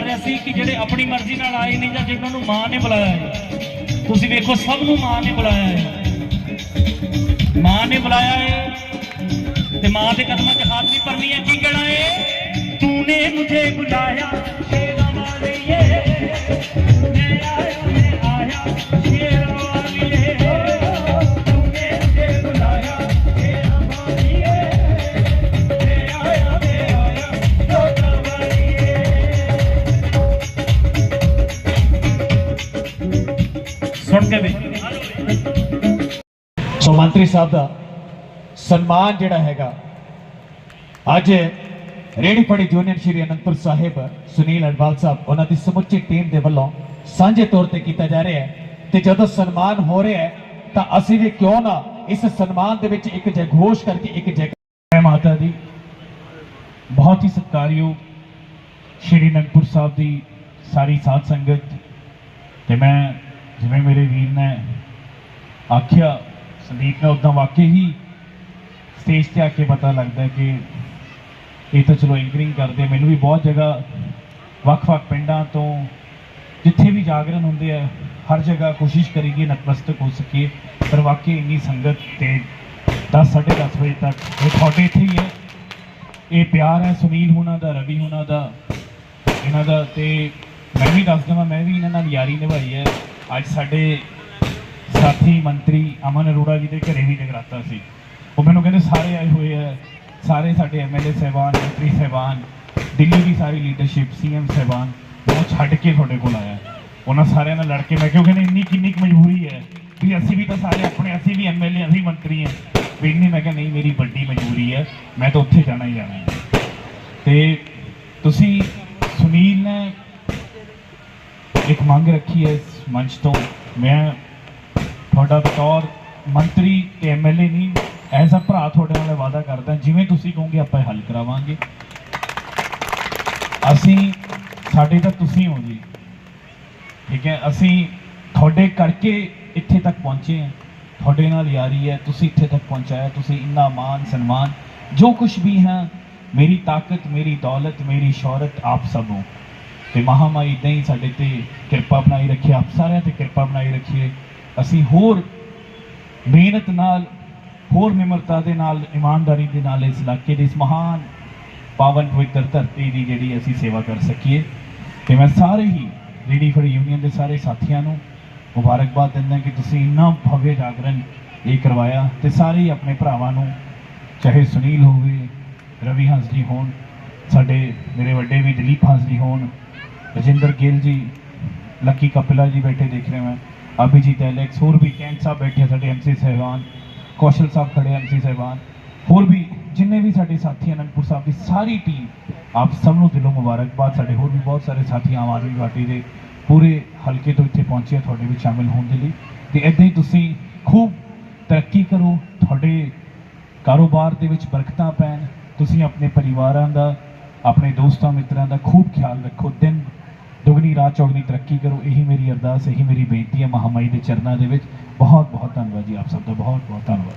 ਕਰ ਰਿਹਾ ਸੀ ਕਿ ਜਿਹੜੇ ਆਪਣੀ ਮਰਜ਼ੀ ਨਾਲ ਆਏ ਨਹੀਂ ਜਾਂ ਜਿਨ੍ਹਾਂ ਨੂੰ ਮਾਂ ਨੇ ਬੁਲਾਇਆ ਹੈ। ਤੁਸੀਂ ਵੇਖੋ, ਸਭ ਨੂੰ ਮਾਂ ਨੇ ਬੁਲਾਇਆ ਹੈ। ਮਾਂ ਨੇ ਬੁਲਾਇਆ ਹੈ ਤੇ ਮਾਂ ਦੇ ਕਦਮਾਂ 'ਚ ਹੱਥ ਵੀ ਪਰਨੀ ਹੈ। ਕੀ ਕਹਿਣਾ ਹੈ? ਤੂੰ ਨੇ ਮੁਝੇ ਬੁਲਾਇਆ ਸੁਣ ਸੋ ਮੰਤਰੀ ਸਾਹਿਬ ਦਾ ਸਨਮਾਨ ਜਿਹੜਾ ਹੈਗਾ, ਅੱਜ ਰੇੜੀ ਫੜੀ ਯੂਨੀਅਨ ਸ਼੍ਰੀ ਅਨੰਦਪੁਰ ਸਾਹਿਬ, ਸੁਨੀਲ ਅਡਵਾਲ ਸਾਹਿਬ, ਉਹਨਾਂ ਦੀ ਸਮੁੱਚੀ ਟੀਮ ਦੇ ਵੱਲੋਂ ਸਾਂਝੇ ਤੌਰ ਤੇ ਕੀਤਾ ਜਾ ਰਿਹਾ ਹੈ। ਤੇ ਜਦੋਂ ਸਨਮਾਨ ਹੋ ਰਿਹਾ ਹੈ, ਤਾਂ ਅਸੀਂ ਵੀ ਕਿਉਂ ਨਾ ਇਸ ਸਨਮਾਨ ਦੇ ਵਿੱਚ ਇੱਕ ਜਗਘੋਸ਼ ਕਰਕੇ ਇੱਕ ਜੈ ਜੈ ਮਾਤਾ ਦੀ। ਬਹੁਤ ਹੀ ਸਤਿਕਾਰਯੋਗ ਸ਼੍ਰੀ ਅਨੰਦਪੁਰ ਸਾਹਿਬ ਦੀ ਸਾਰੀ ਸਾਧ ਸੰਗਤ। ਤੇ ਮੈਂ ਜਿਵੇਂ ਮੇਰੇ ਵੀਰ ਨੇ ਆਖਿਆ, ਸੰਦੀਪ ਨੇ ਉਦਾਂ ਵਾਕਈ ਹੀ ਸਟੇਜ ਤੇ ਆ ਕੇ ਪਤਾ ਲੱਗਦਾ ਕਿ ਇਹ ਤਾਂ ਚਲੋ ਐਂਕਰਿੰਗ ਕਰਦੇ ਮੈਨੂੰ ਵੀ ਬਹੁਤ ਜਗ੍ਹਾ ਵੱਖ-ਵੱਖ ਪਿੰਡਾਂ ਤੋਂ ਜਿੱਥੇ ਵੀ ਜਾਗਰਣ ਹੁੰਦੇ ਆ, ਹਰ ਜਗ੍ਹਾ ਕੋਸ਼ਿਸ਼ ਕਰੀਏ ਨਤਮਸਤਕ ਹੋ ਸਕੀਏ। ਪਰ ਵਾਕਈ ਇੰਨੀ ਸੰਗਤ ਤੇ 10 10:30 ਵਜੇ ਤੱਕ ਇਹ ਤੁਹਾਡੇ ਇੱਥੇ ਹੀ ਹੈ। ਇਹ ਪਿਆਰ ਹੈ ਸੁਨੀਲ ਹੋਣਾ ਦਾ, ਰਵੀ ਹੋਣਾ ਦਾ, ਇਹਨਾਂ ਦਾ ਤੇ ਮੈਂ ਵੀ ਦੱਸ ਦਵਾਂ, ਮੈਂ ਵੀ ਇਹਨਾਂ ਨਾਲ ਯਾਰੀ ਨਿਭਾਈ ਹੈ। ਅੱਜ ਸਾਡੇ ਸਾਥੀ ਮੰਤਰੀ ਅਮਨ ਅਰੋੜਾ ਜੀ ਦੇ ਘਰੇ ਵੀ ਜਗਰਾਤਾ ਸੀ। ਉਹ ਮੈਨੂੰ ਕਹਿੰਦੇ, ਸਾਰੇ ਆਏ ਹੋਏ ਆ। ਸਾਰੇ ਸਾਡੇ ਐਮਐਲਏ ਸਹਿਬਾਨ, ਮੰਤਰੀ ਸਹਿਬਾਨ, ਦਿੱਲੀ ਦੀ ਸਾਰੀ ਲੀਡਰਸ਼ਿਪ ਸੀਐਮ ਸਹਿਬਾਨ, ਉਹ ਛੱਡ ਕੇ ਤੁਹਾਡੇ ਕੋਲ ਆਇਆ। ਉਹਨਾਂ ਸਾਰਿਆਂ ਨਾਲ ਲੜ ਕੇ ਮੈਂ ਕਿਉਂ ਕਹਿੰਦੇ, ਇੰਨੀ ਕਿੰਨੀ ਕੁ ਮਜਬੂਰੀ ਹੈ। ਵੀ ਅਸੀਂ ਵੀ ਤਾਂ ਸਾਰੇ ਆਪਣੇ, ਅਸੀਂ ਵੀ ਐਮਐਲਏ ਅਸੀਂ ਮੰਤਰੀ ਹਾਂ। ਵੀ ਇੰਨੀ ਮੈਂ ਕਿਹਾ, ਨਹੀਂ, ਮੇਰੀ ਵੱਡੀ ਮਜਬੂਰੀ ਹੈ। ਮੈਂ ਤਾਂ ਉੱਥੇ ਜਾਣਾ ਹੀ ਜਾਣਾ ਹੈ। ਤੇ ਤੁਸੀਂ ਸੁਨੀਲ ਨੇ ਇੱਕ ਮੰਗ ਰੱਖੀ ਹੈ ਮੰਚ ਤੋਂ ਮੈਂ ਤੁਹਾਡਾ ਬਤੌਰ ਮੰਤਰੀ ਤੇ ਐਮਐਲਏ ਨਹੀਂ, ਐਜ਼ ਅ ਭਰਾ ਤੁਹਾਡੇ ਨਾਲ ਵਾਅਦਾ ਕਰਦਾ, ਜਿਵੇਂ ਤੁਸੀਂ ਕਹੋਗੇ ਆਪਾਂ ਹੱਲ ਕਰਾਵਾਂਗੇ। ਅਸੀਂ, ਸਾਡੇ ਤਾਂ ਤੁਸੀਂ ਹੋ ਜੀ, ਠੀਕ ਹੈ? ਅਸੀਂ ਤੁਹਾਡੇ ਕਰਕੇ ਇੱਥੇ ਤੱਕ ਪਹੁੰਚੇ ਹਾਂ। ਤੁਹਾਡੇ ਨਾਲ ਯਾਰੀ ਹੈ, ਤੁਸੀਂ ਇੱਥੇ ਤੱਕ ਪਹੁੰਚਾਇਆ, ਤੁਸੀਂ ਇੰਨਾ ਮਾਨ ਸਨਮਾਨ, ਜੋ ਕੁਝ ਵੀ ਹੈ, ਮੇਰੀ ਤਾਕਤ, ਮੇਰੀ ਦੌਲਤ, ਮੇਰੀ ਸ਼ੌਹਰਤ, ਆਪ ਸਭ ਹੋ। ਤੇ ਮਹਾਮਾਈ ਇਦਾਂ ਹੀ ਸਾਡੇ ਤੇ ਕਿਰਪਾ ਬਣਾਈ ਰੱਖੇ, ਆਪ ਸਾਰਿਆਂ ਤੇ ਕਿਰਪਾ ਬਣਾਈ ਰੱਖੀਏ ਅਸੀਂ ਹੋਰ ਮਿਹਨਤ ਨਾਲ, ਹੋਰ ਨਿਮਰਤਾ ਦੇ ਨਾਲ, ਇਮਾਨਦਾਰੀ ਦੇ ਨਾਲ ਇਸ ਇਲਾਕੇ ਦੇ ਇਸ ਮਹਾਨ ਪਾਵਨ ਪਵਿੱਤਰ ਧਰਤੀ ਦੀ ਜਿਹੜੀ ਅਸੀਂ ਸੇਵਾ ਕਰ ਸਕੀਏ। ਤੇ ਮੈਂ ਸਾਰੇ ਹੀ ਰੇਡੀ ਫੜੀ ਯੂਨੀਅਨ ਦੇ ਸਾਰੇ ਸਾਥੀਆਂ ਨੂੰ ਮੁਬਾਰਕਬਾਦ ਦਿੰਦਾ ਕਿ ਤੁਸੀਂ ਇੰਨਾ ਭਵਯ ਜਾਗਰਣ ਇਹ ਕਰਵਾਇਆ ਤੇ ਸਾਰੇ ਹੀ ਆਪਣੇ ਭਰਾਵਾਂ ਨੂੰ, ਚਾਹੇ ਸੁਨੀਲ ਹੋਵੇ, ਰਵੀ ਹੰਸ ਜੀ ਹੋਣ, ਸਾਡੇ ਮੇਰੇ ਵੱਡੇ ਵੀ ਦਲੀਪ ਹੰਸ ਜੀ ਹੋਣ ਰਜਿੰਦਰ ਗਿੱਲ ਜੀ, ਲੱਕੀ ਕਪਿਲਾ ਜੀ ਬੈਠੇ ਦੇਖ ਰਹੇ ਮੈਂ, ਅਭਿਜੀਤ ਐਲੈਕਸ ਹੋਰ ਵੀ ਕੈਂਟ ਸਾਹਿਬ ਬੈਠੇ ਆ ਸਾਡੇ ਐਮਸੀ ਸਹਿਬਾਨ, ਕੌਸ਼ਲ ਸਾਹਿਬ ਖੜੇ ਐਮਸੀ ਸਹਿਬਾਨ, ਹੋਰ ਵੀ ਜਿੰਨੇ ਵੀ ਸਾਡੇ ਸਾਥੀ ਅਨੰਦਪੁਰ ਸਾਹਿਬ ਦੀ ਸਾਰੀ ਟੀਮ ਆਪ ਸਭ ਨੂੰ ਦਿਲੋਂ ਮੁਬਾਰਕਬਾਦ। ਸਾਡੇ ਹੋਰ ਵੀ ਬਹੁਤ ਸਾਰੇ ਸਾਥੀ ਆਮ ਆਦਮੀ ਪਾਰਟੀ ਦੇ ਪੂਰੇ ਹਲਕੇ ਤੋਂ ਇੱਥੇ ਪਹੁੰਚੇ ਆ, ਤੁਹਾਡੇ ਵਿੱਚ ਸ਼ਾਮਿਲ ਹੋਣ ਦੇ ਲਈ। ਤੇ ਇਦਾਂ ਹੀ ਤੁਸੀਂ ਖੂਬ ਤਰੱਕੀ ਕਰੋ, ਤੁਹਾਡੇ ਕਾਰੋਬਾਰ ਦੇ ਵਿੱਚ ਬਰਕਤਾਂ ਪੈਣ, ਤੁਸੀਂ ਆਪਣੇ ਪਰਿਵਾਰਾਂ ਦਾ, ਆਪਣੇ ਦੋਸਤਾਂ ਮਿੱਤਰਾਂ ਦਾ ਖੂਬ ਖਿਆਲ ਰੱਖੋ, ਦਿਨ ਦੁਗਣੀ ਰਾਤ ਚੌਗਣੀ ਤਰੱਕੀ ਕਰੋ, ਇਹੀ ਮੇਰੀ ਅਰਦਾਸ, ਇਹੀ ਮੇਰੀ ਬੇਨਤੀ ਹੈ ਮਹਾਮਾਈ ਦੇ ਚਰਨਾਂ ਦੇ ਵਿੱਚ। ਬਹੁਤ ਬਹੁਤ ਧੰਨਵਾਦ ਜੀ ਆਪ ਸਭ ਦਾ ਬਹੁਤ ਬਹੁਤ ਧੰਨਵਾਦ।